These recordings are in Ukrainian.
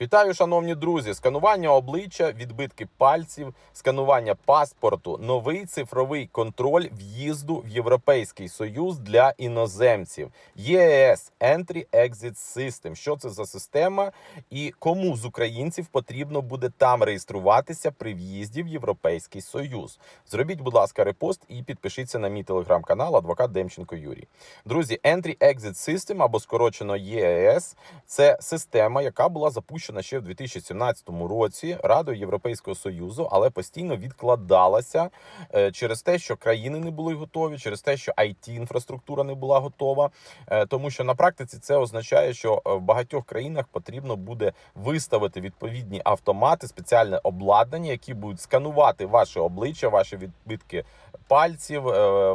Вітаю, шановні друзі! Сканування обличчя, відбитки пальців, сканування паспорту, новий цифровий контроль в'їзду в Європейський Союз для іноземців. ЄС Entry Exit System. Що це за система і кому з українців потрібно буде там реєструватися при в'їзді в Європейський Союз? Зробіть, будь ласка, репост і підпишіться на мій телеграм-канал Адвокат Демченко Юрій. Друзі, Entry Exit System або скорочено ЄС це система, яка була запущена ще в 2017 році Радою Європейського Союзу, але постійно відкладалася е, через те, що країни не були готові, через те, що it інфраструктура не була готова. Е, Тому що на практиці це означає, що е, в багатьох країнах потрібно буде виставити відповідні автомати, спеціальне обладнання, які будуть сканувати ваше обличчя, ваші відбитки пальців,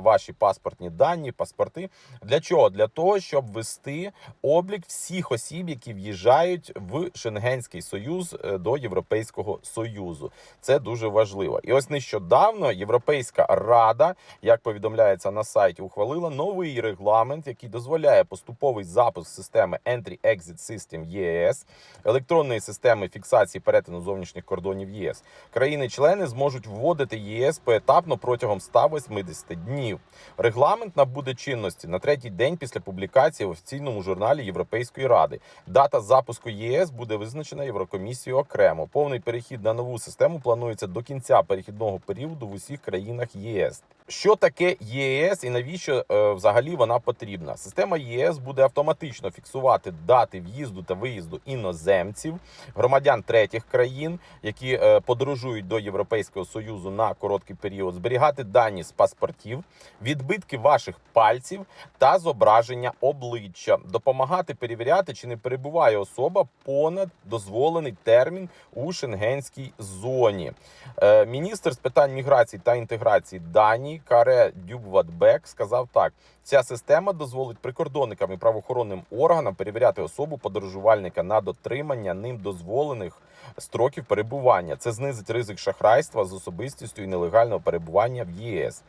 ваші паспортні дані, паспорти. Для чого? Для того, щоб вести облік всіх осіб, які в'їжджають в Шенгенський Союз е, до Європейського Союзу. Це дуже важливо. І ось нещодавно Європейська Рада, як повідомляється на сайті, ухвалила новий регламент, який дозволяє поступовий запуск системи Entry-Exit System ЄС, електронної системи фіксації перетину зовнішніх кордонів ЄС. Країни-члени зможуть вводити ЄС поетапно протягом 180 днів. Регламент набуде чинності на третій день після публікації в офіційному журналі Європейської ради. Дата запуску ЄС буде визначена Єврокомісією окремо. Повний перехід на нову систему планується до кінця перехідного періоду в усіх країнах ЄС. Що таке ЄС і навіщо е, взагалі вона потрібна? Система ЄС буде автоматично фіксувати дати в'їзду та виїзду іноземців, громадян третіх країн, які е, подорожують до Європейського союзу на короткий період, зберігати дані з паспортів, відбитки ваших пальців та зображення обличчя, допомагати перевіряти, чи не перебуває особа понад дозволений термін у шенгенській зоні. Е, Міністр з питань міграції та інтеграції Данії Каре Дюбватбек сказав так: ця система дозволить прикордонникам і правоохоронним органам перевіряти особу подорожувальника на дотримання ним дозволених строків перебування. Це знизить ризик шахрайства з особистістю і нелегального перебування в ЄС.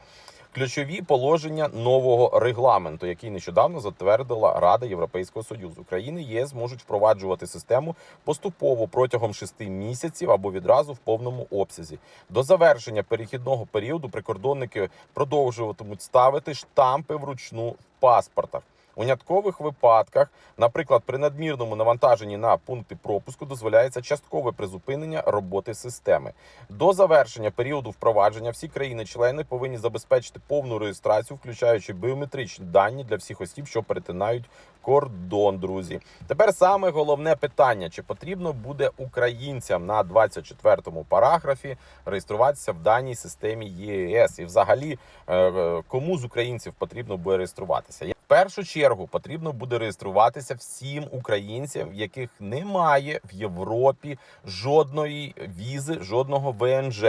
Ключові положення нового регламенту, який нещодавно затвердила Рада Європейського союзу. Країни ЄС можуть впроваджувати систему поступово протягом шести місяців або відразу в повному обсязі. До завершення перехідного періоду прикордонники продовжуватимуть ставити штампи вручну в паспортах. У няткових випадках, наприклад, при надмірному навантаженні на пункти пропуску дозволяється часткове призупинення роботи системи. До завершення періоду впровадження всі країни-члени повинні забезпечити повну реєстрацію, включаючи біометричні дані для всіх осіб, що перетинають кордон. Друзі, тепер саме головне питання: чи потрібно буде українцям на 24-му параграфі реєструватися в даній системі ЄС, і взагалі е, е, кому з українців потрібно буде реєструватися? В першу чергу потрібно буде реєструватися всім українцям, в яких немає в Європі жодної візи, жодного ВНЖ.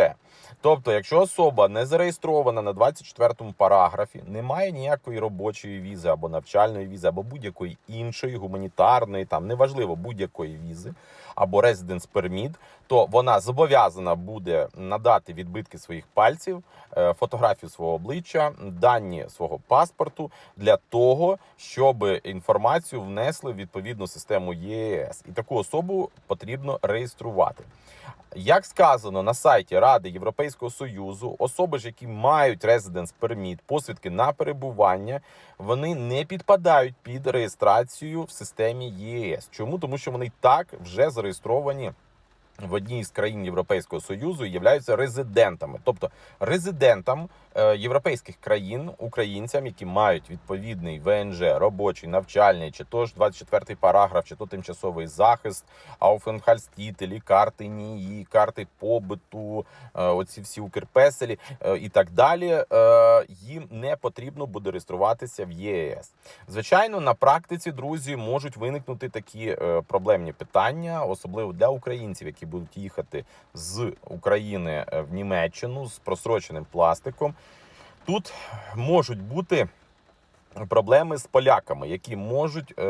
Тобто, якщо особа не зареєстрована на 24-му параграфі, немає ніякої робочої візи або навчальної візи, або будь-якої іншої гуманітарної, там неважливо будь-якої візи або residence permit, то вона зобов'язана буде надати відбитки своїх пальців, е, фотографію свого обличчя, дані свого паспорту для того, щоб інформацію внесли в відповідну систему ЄС, і таку особу потрібно реєструвати. Як сказано на сайті Ради Європейського Союзу, особи ж, які мають residence permit, посвідки на перебування, вони не підпадають під реєстрацію в системі ЄС. Чому? Тому що вони так вже зареєстровані. В одній з країн Європейського союзу являються резидентами, тобто резидентам європейських країн, українцям, які мають відповідний ВНЖ, робочий, навчальний, чи то ж 24-й параграф, чи то тимчасовий захист, ауфенхальстітелі, карти НІІ, карти побиту, е, оці всі укрпеселі е, і так далі. е, Їм не потрібно буде реєструватися в ЄС. Звичайно, на практиці, друзі, можуть виникнути такі е, проблемні питання, особливо для українців, які будуть їхати з України е, в Німеччину з просроченим пластиком. Тут можуть бути проблеми з поляками, які можуть е,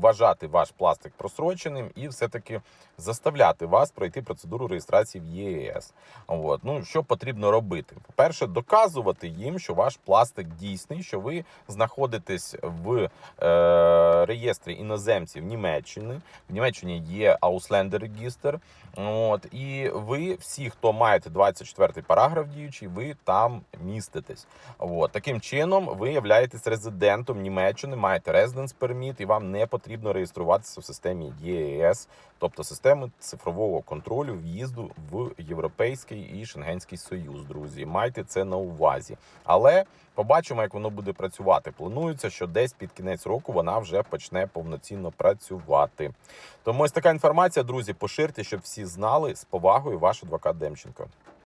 вважати ваш пластик просроченим і все-таки заставляти вас пройти процедуру реєстрації в ЄС. От. Ну, що потрібно робити? По-перше, доказувати їм, що ваш пластик дійсний, що ви знаходитесь в е, реєстрі іноземців Німеччини. В Німеччині є Ausländer регістр. От, і ви всі, хто маєте 24 й параграф діючий, ви там міститесь. От, таким чином, ви являєтесь резидентом Німеччини, маєте residence permit, і вам не потрібно реєструватися в системі ЄС, тобто системи цифрового контролю в'їзду в Європейський і Шенгенський Союз. Друзі, майте це на увазі. Але побачимо, як воно буде працювати. Планується, що десь під кінець року вона вже почне повноцінно працювати. Тому ось така інформація, друзі, поширте, щоб всі знали з повагою ваш адвокат Демченко.